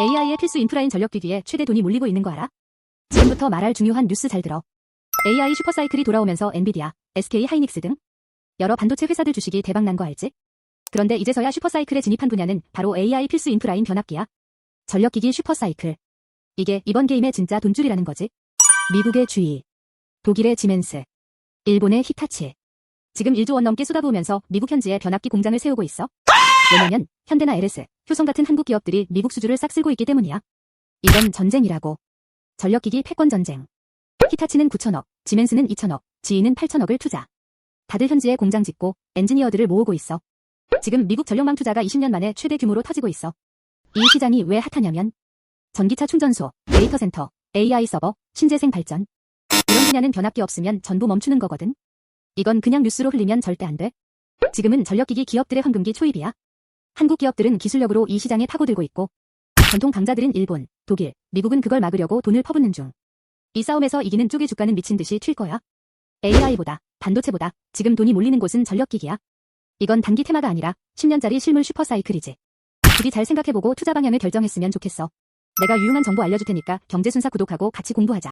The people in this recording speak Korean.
AI의 필수 인프라인 전력기기에 최대 돈이 몰리고 있는 거 알아? 지금부터 말할 중요한 뉴스 잘 들어. AI 슈퍼사이클이 돌아오면서 엔비디아, SK 하이닉스 등 여러 반도체 회사들 주식이 대박 난 거 알지? 그런데 이제서야 슈퍼사이클에 진입한 분야는 바로 AI 필수 인프라인 변압기야. 전력기기 슈퍼사이클. 이게 이번 게임의 진짜 돈줄이라는 거지. 미국의 GE, 독일의 지멘스, 일본의 히타치. 지금 1조 원 넘게 쏟아부으면서 미국 현지에 변압기 공장을 세우고 있어. 왜냐면 현대나 LS, 효성 같은 한국 기업들이 미국 수주를 싹 쓸고 있기 때문이야. 이건 전쟁이라고. 전력기기 패권 전쟁. 히타치는 9천억, 지멘스는 2천억, GE는 8천억을 투자. 다들 현지에 공장 짓고 엔지니어들을 모으고 있어. 지금 미국 전력망 투자가 20년 만에 최대 규모로 터지고 있어. 이 시장이 왜 핫하냐면 전기차 충전소, 데이터 센터, AI 서버, 신재생 발전. 이런 분야는 변압기 없으면 전부 멈추는 거거든. 이건 그냥 뉴스로 흘리면 절대 안 돼. 지금은 전력기기 기업들의 황금기 초입이야. 한국 기업들은 기술력으로 이 시장에 파고들고 있고 전통 강자들은 일본, 독일, 미국은 그걸 막으려고 돈을 퍼붓는 중. 이 싸움에서 이기는 쪽의 주가는 미친 듯이 튈 거야. AI보다, 반도체보다 지금 돈이 몰리는 곳은 전력기기야. 이건 단기 테마가 아니라 10년짜리 실물 슈퍼사이클이지. 부디 잘 생각해보고 투자 방향을 결정했으면 좋겠어. 내가 유용한 정보 알려줄 테니까 경제순사 구독하고 같이 공부하자.